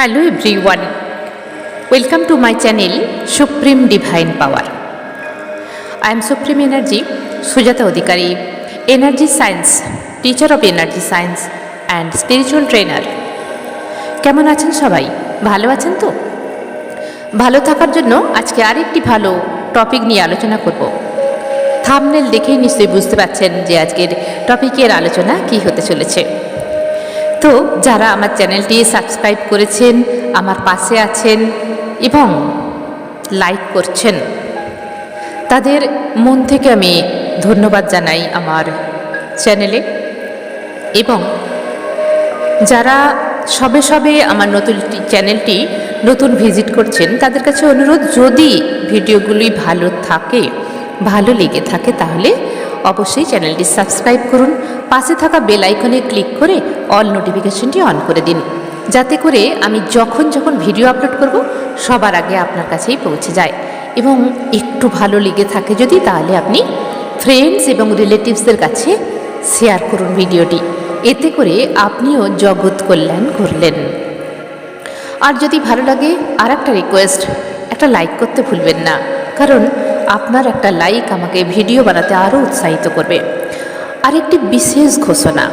Hello everyone welcome to my channel supreme divine power I am supreme energy Sujata Adhikari energy science teacher of energy science and spiritual trainer কেমন আছেন সবাই? ভালো আছেন তো? ভালো থাকার জন্য আজকে আরেকটি ভালো টপিক নিয়ে আলোচনা করব। থামনেল দেখেই নিশ্চয়ই বুঝতে পারছেন যে আজকের টপিকের আলোচনা কি হতে চলেছে। তো যারা আমার চ্যানেলটি সাবস্ক্রাইব করেছেন, আমার পাশে আছেন এবং লাইক করছেন, তাদের মন থেকে আমি ধন্যবাদ জানাই আমার চ্যানেলে। এবং যারা সবে সবে আমার নতুন চ্যানেলটি নতুন ভিজিট করছেন, তাদের কাছে অনুরোধ, যদি ভিডিওগুলি ভালো থাকে, ভালো লেগে থাকে, তাহলে অবশ্যই চ্যানেলটি সাবস্ক্রাইব করুন। পাশে থাকা বেল আইকনে ক্লিক করে অল নোটিফিকেশনটি অন করে দিন। যাতে করে আমি যখন যখন ভিডিও আপলোড করব, সবার আগে আপনার কাছেই পৌঁছে যায়। এবং একটু ভালো লেগে থাকে যদি, তাহলে আপনি ফ্রেন্ডস এবং রিলেটিভসদের কাছে শেয়ার করুন ভিডিওটি। এতে করে আপনিও জগৎ কল্যাণ করলেন। আর যদি ভালো লাগে আর একটা রিকোয়েস্ট একটা লাইক করতে ভুলবেন না। কারণ আপনার একটা লাইক আমাকে ভিডিও বানাতে আরও উৎসাহিত করবে। আর একটি বিশেষ ঘোষণা।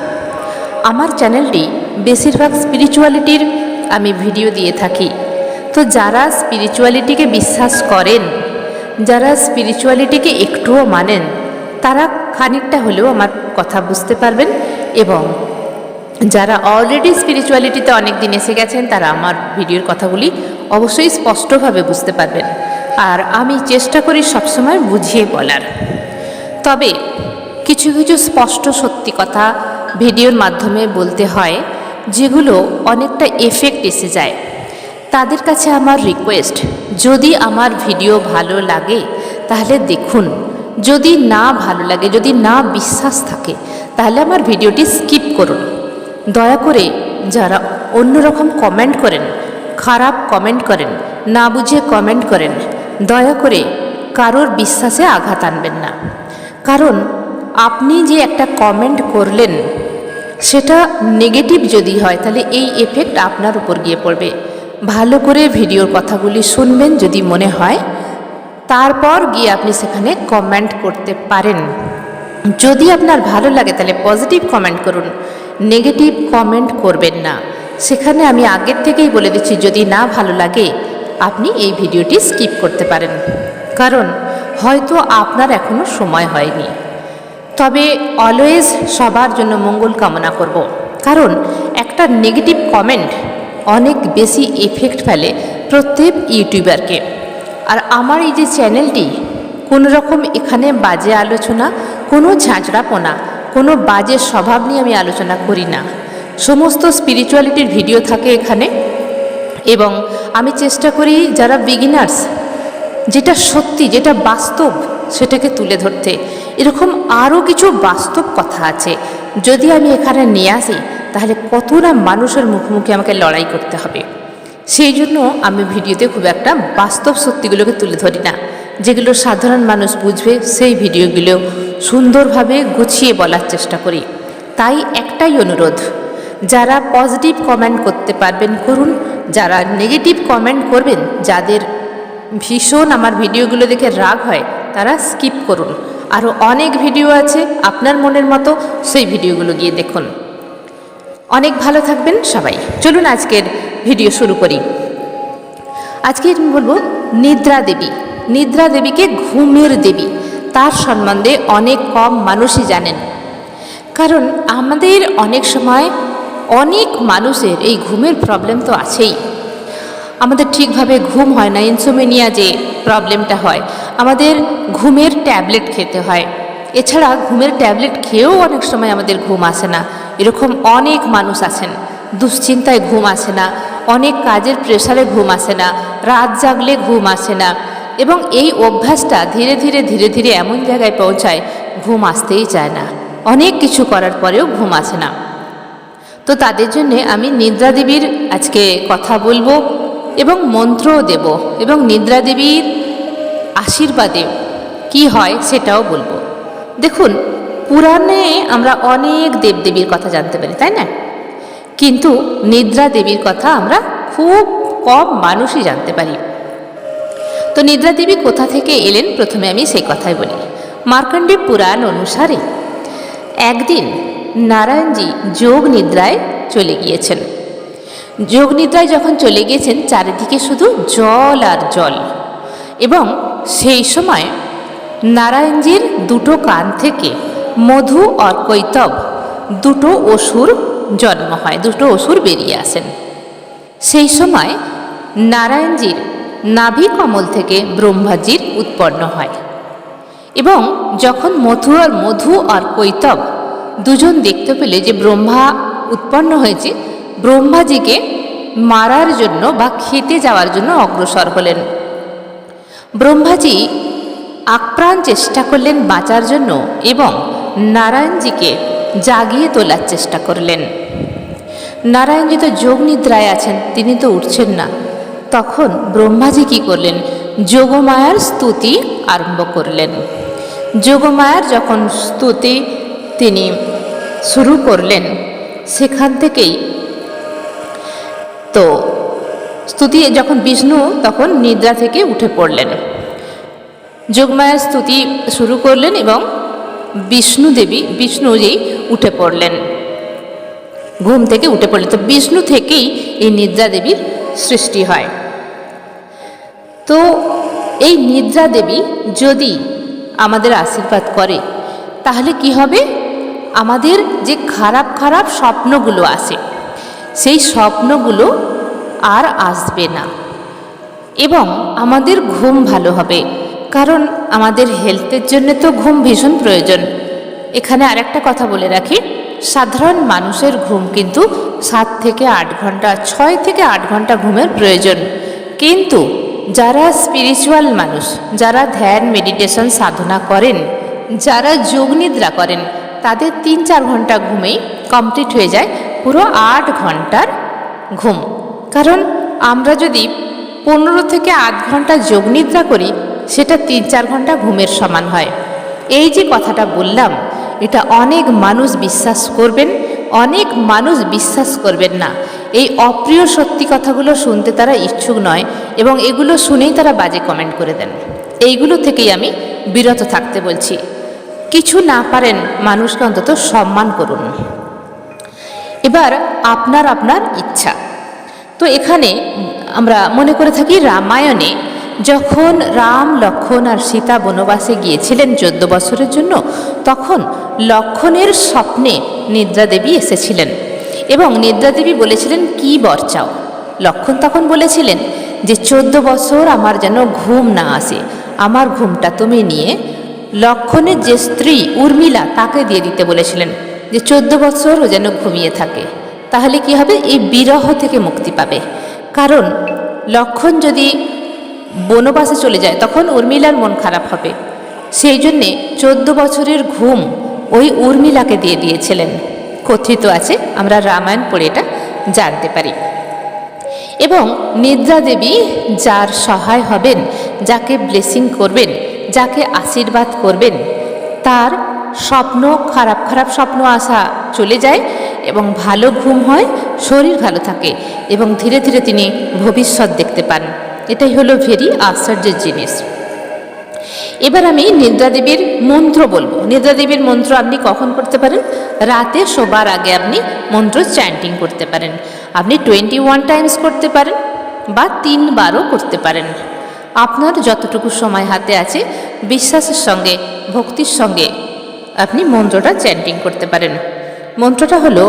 আমার চ্যানেলটি বেশিরভাগ স্পিরিচুয়ালিটির আমি ভিডিও দিয়ে থাকি। তো যারা স্পিরিচুয়ালিটিকে বিশ্বাস করেন, যারা স্পিরিচুয়ালিটিকে একটুও মানেন, তারা খানিকটা হলেও আমার কথা বুঝতে পারবেন এবং যারা অলরেডি স্পিরিচুয়ালিটিতে অনেক দিন এসে গেছেন, তারা আমার ভিডিওর কথাগুলি অবশ্যই স্পষ্টভাবে বুঝতে পারবেন। আর আমি চেষ্টা করি সবসময় বুঝিয়ে বলার। তবে কিছু কিছু স্পষ্ট সত্যি কথা ভিডিওর মাধ্যমে বলতে হয়, যেগুলো অনেকটা এফেক্ট এসে যায়। তাদের কাছে আমার রিকোয়েস্ট যদি আমার ভিডিও ভালো লাগে, তাহলে দেখুন। যদি না ভালো লাগে, যদি না বিশ্বাস থাকে, তাহলে আমার ভিডিওটি স্কিপ করুন। দয়া করে যারা অন্যরকম কমেন্ট করেন, খারাপ কমেন্ট করেন, না বুঝে কমেন্ট করেন, দয়া করে কারোর বিশ্বাসে আঘাত আনবেন না। কারণ আপনি যে একটা কমেন্ট করলেন, সেটা নেগেটিভ যদি হয়, তাহলে এই এফেক্ট আপনার উপর গিয়ে পড়বে। ভালো করে ভিডিওর কথাগুলি শুনবেন যদি মনে হয়, তারপর গিয়ে আপনি সেখানে কমেন্ট করতে পারেন। যদি আপনার ভালো লাগে, তাহলে পজিটিভ কমেন্ট করুন নেগেটিভ কমেন্ট করবেন না। সেখানে আমি আগের থেকেই বলে দিচ্ছি, যদি না ভালো লাগে, আপনি এই ভিডিওটি স্কিপ করতে পারেন। কারণ হয়তো আপনার এখনও সময় হয়নি। তবে অলওয়েজ সবার জন্য মঙ্গল কামনা করব। কারণ একটা নেগেটিভ কমেন্ট অনেক বেশি এফেক্ট ফেলে প্রত্যেক ইউটিউবারকে। আর আমার এই যে চ্যানেলটি কোনো রকম এখানে বাজে আলোচনা, কোনো ঝাঁঝরাপোনা, কোনো বাজে স্বভাব নিয়ে আমি আলোচনা করি না। সমস্ত স্পিরিচুয়ালিটির ভিডিও থাকে এখানে। এবং আমি চেষ্টা করি যারা বিগিনার্স যেটা সত্যি, যেটা বাস্তব, সেটাকে তুলে ধরতে। এরকম আরও কিছু বাস্তব কথা আছে। যদি আমি এখানে নিয়ে আসি, তাহলে কত না মানুষের মুখোমুখি আমাকে লড়াই করতে হবে। সেই জন্য আমি ভিডিওতে খুব একটা বাস্তব সত্যিগুলোকে তুলে ধরি না, যেগুলো সাধারণ মানুষ বুঝবে সেই ভিডিওগুলো সুন্দরভাবে গুছিয়ে বলার চেষ্টা করি। তাই একটাই অনুরোধ, যারা পজিটিভ কমেন্ট করতে পারবেন, করুন। যারা নেগেটিভ কমেন্ট করবেন, যাদের ভীষণ আমার ভিডিওগুলো দেখে রাগ হয়, তারা স্কিপ করুন। আরও অনেক ভিডিও আছে, আপনার মনের মতো সেই ভিডিওগুলো গিয়ে দেখুন। অনেক ভালো থাকবেন সবাই। চলুন আজকের ভিডিও শুরু করি। আজকে আমি বলব নিদ্রা দেবী। নিদ্রা দেবীকে ঘুমের দেবী। তার সম্বন্ধে অনেক কম মানুষই জানেন। কারণ আমাদের অনেক সময় অনেক মানুষের এই ঘুমের প্রবলেম তো আছেই। আমাদের ঠিকভাবে ঘুম হয় না ইনসোমেনিয়া যে প্রবলেমটা হয়। আমাদের ঘুমের ট্যাবলেট খেতে হয়। এছাড়া ঘুমের ট্যাবলেট খেয়েও অনেক সময় আমাদের ঘুম আসে না। এরকম অনেক মানুষ আছেন। দুশ্চিন্তায় ঘুম আসে না। অনেক কাজের প্রেশারে ঘুম আসে না। রাত জাগলে ঘুম আসে না। এবং এই অভ্যাসটা ধীরে ধীরে ধীরে ধীরে এমন জায়গায় পৌঁছায় ঘুম আসতেই চায় না। অনেক কিছু করার পরেও ঘুম আসে না। তো তাদের জন্যে আমি নিদ্রা দেবীর আজকে কথা বলব এবং মন্ত্রও দেব এবং নিদ্রা দেবীর আশীর্বাদে। কি হয় সেটাও বলব। দেখুন, পুরাণে আমরা অনেক দেবদেবীর কথা জানতে পারি, তাই না? কিন্তু নিদ্রা দেবীর কথা আমরা খুব কম মানুষই জানতে পারি। তো নিদ্রা দেবী কোথা থেকে এলেন? প্রথমে আমি সেই কথাই বলি। মার্কণ্ডে পুরাণ অনুসারে একদিন নারায়ণজি যোগ নিদ্রায় চলে গিয়েছেন। যোগ নিদ্রায় যখন চলে গিয়েছেন, চারিদিকে শুধু জল আর জল এবং সেই সময় নারায়ণজির দুটো কান থেকে মধু আর কৈতব দুটো অসুর জন্ম হয়, দুটো অসুর বেরিয়ে আসেন। সেই সময় নারায়ণজির নাভি কমল থেকে ব্রহ্মাজির উৎপন্ন হয় এবং যখন মধু আর মধু আর কৈতব দুজন দেখতে পেলে যে ব্রহ্মা উৎপন্ন হয়েছে, ব্রহ্মাজিকে মারার জন্য বা খেতে যাওয়ার জন্য অগ্রসর হলেন। ব্রহ্মাজি আপ্রাণ চেষ্টা করলেন বাঁচার জন্য এবং নারায়ণজিকে জাগিয়ে তোলার চেষ্টা করলেন। নারায়ণজি তো যোগ নিদ্রায় আছেন, তিনি তো উঠছেন না। তখন ব্রহ্মাজি কি করলেন? যোগমায়ার স্তুতি আরম্ভ করলেন। যোগমায়ার যখন স্তুতি তিনি শুরু করলেন, সেখান থেকেই তো স্তুতি যখন বিষ্ণু, তখন নিদ্রা থেকে উঠে পড়লেন। যোগমায়ার স্তুতি শুরু করলেন এবং বিষ্ণু দেবী বিষ্ণুজি উঠে পড়লেন। ঘুম থেকে উঠে পড়লেন। তো বিষ্ণু থেকেই এই নিদ্রা দেবীর সৃষ্টি হয়। তো এই নিদ্রা দেবী যদি আমাদের আশীর্বাদ করে, তাহলে কি হবে? আমাদের যে খারাপ খারাপ স্বপ্নগুলো আসে সেই স্বপ্নগুলো আর আসবে না। এবং আমাদের ঘুম ভালো হবে, কারণ আমাদের হেলথের জন্য তো ঘুম ভীষণ প্রয়োজন। এখানে আরেকটা কথা বলে রাখি, সাধারণ মানুষের ঘুম কিন্তু সাত থেকে আট ঘণ্টা, ছয় থেকে আট ঘণ্টা ঘুমের প্রয়োজন। কিন্তু যারা স্পিরিচুয়াল মানুষ, যারা ধ্যান মেডিটেশন সাধনা করেন, যারা যোগ নিদ্রা করেন, তাদের তিন চার ঘণ্টা ঘুমেই কমপ্লিট হয়ে যায় পুরো আট ঘণ্টার ঘুম। কারণ আমরা যদি পনেরো থেকে আধ ঘণ্টা যোগ নিদ্রা করি, সেটা তিন চার ঘণ্টা ঘুমের সমান হয়। এই যে কথাটা বললাম, এটা অনেক মানুষ বিশ্বাস করবেন, অনেক মানুষ বিশ্বাস করবেন না। এই অপ্রিয় সত্যি কথাগুলো শুনতে তারা ইচ্ছুক নয় এবং এগুলো শুনেই তারা বাজে কমেন্ট করে দেন। এইগুলো থেকেই আমি বিরত থাকতে বলছি। কিছু না পারেন মানুষকে অন্তত সম্মান করুন। এবার আপনার আপনার ইচ্ছা। তো এখানে আমরা মনে করে থাকি রামায়ণে যখন রাম, লক্ষণ আর সীতা বনবাসে গিয়েছিলেন চোদ্দ বছরের জন্য, তখন লক্ষণের স্বপ্নে নিদ্রা দেবী এসেছিলেন। এবং নিদ্রা দেবী বলেছিলেন, কি বর চাও? লক্ষণ তখন বলেছিলেন যে, চোদ্দ বছর আমার যেন ঘুম না আসে। আমার ঘুমটা তুমি নিয়ে লক্ষণের যে স্ত্রী উর্মিলা তাকে দিয়ে দিতে বলেছিলেন যে, চোদ্দ বছর ও যেন ঘুমিয়ে থাকে। তাহলে কি হবে? এই বিরহ থেকে মুক্তি পাবে। কারণ লক্ষণ যদি বনবাসে চলে যায়, তখন উর্মিলার মন খারাপ হবে। সেই জন্যে চোদ্দ বছরের ঘুম ওই উর্মিলাকে দিয়ে দিয়েছিলেন। কথিত আছে, আমরা রামায়ণ পড়ে এটা জানতে পারি। এবং নিদ্রা দেবী যার সহায় হবেন, যাকে ব্লেসিং করবেন, যাকে আশীর্বাদ করবেন, তার স্বপ্ন, খারাপ খারাপ স্বপ্ন আসা চলে যায়। এবং ভালো ঘুম হয়, শরীর ভালো থাকে এবং ধীরে ধীরে তিনি ভবিষ্যৎ দেখতে পান। এটাই হলো ভেরি আশ্চর্যের জিনিস। এবার আমি নিদ্রা দেবীর মন্ত্র বলব। নিদ্রা দেবীর মন্ত্র আপনি কখন করতে পারেন? রাতে শোবার আগে আপনি মন্ত্র চ্যান্টিং করতে পারেন। আপনি টোয়েন্টি ওয়ান টাইমস করতে পারেন বা তিনবারও করতে পারেন। আপনার যতটুকু সময় হাতে আছে, বিশ্বাসের সঙ্গে, ভক্তির সঙ্গে আপনি মন্ত্রটা চ্যান্টিং করতে পারেন। মন্ত্রটা হলো,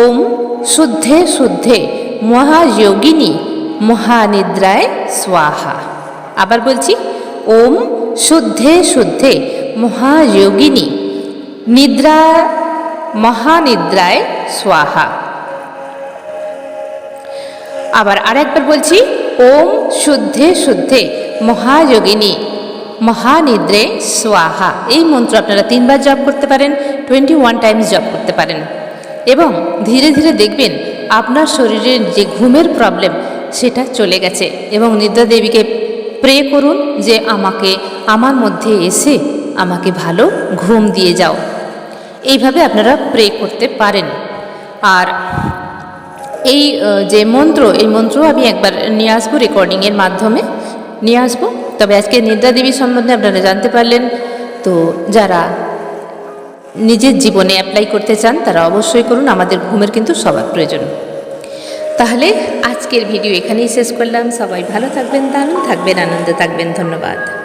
ওম শুদ্ধে শুদ্ধে মহাযোগিনী মহানিদ্রায় স্বাহা। আবার বলছি, ওম শুদ্ধে শুদ্ধে মহাযোগিনী নিদ্রা, মহানিদ্রায় স্বাহা। আবার আরেকবার বলছি, ওম শুদ্ধে শুদ্ধে মহাযোগিনী মহানিদ্রে, স্বাহা। এই মন্ত্র আপনারা তিনবার জপ করতে পারেন টোয়েন্টি ওয়ান টাইমস জপ করতে পারেন। এবং ধীরে ধীরে দেখবেন আপনার শরীরের যে ঘুমের প্রবলেম সেটা চলে গেছে। এবং নিদ্রা দেবীকে প্রে করুন যে আমাকে, আমার মধ্যে এসে আমাকে ভালো ঘুম দিয়ে যাও। এইভাবে আপনারা প্রে করতে পারেন। আর এই যে মন্ত্র, এই মন্ত্র আমি একবার নিয়ে আসব রেকর্ডিংয়ের মাধ্যমে। নিয়ে আসব। তবে আজকে নিদ্রা দেবী সম্বন্ধে আপনারা জানতে পারলেন। তো যারা নিজের জীবনে অ্যাপ্লাই করতে চান, তারা অবশ্যই করুন। আমাদের ঘুমের কিন্তু সবার প্রয়োজন। তাহলে আজকের ভিডিও এখানেই শেষ করলাম। সবাই ভালো থাকবেন, দারুণ থাকবেন, আনন্দে থাকবেন। ধন্যবাদ।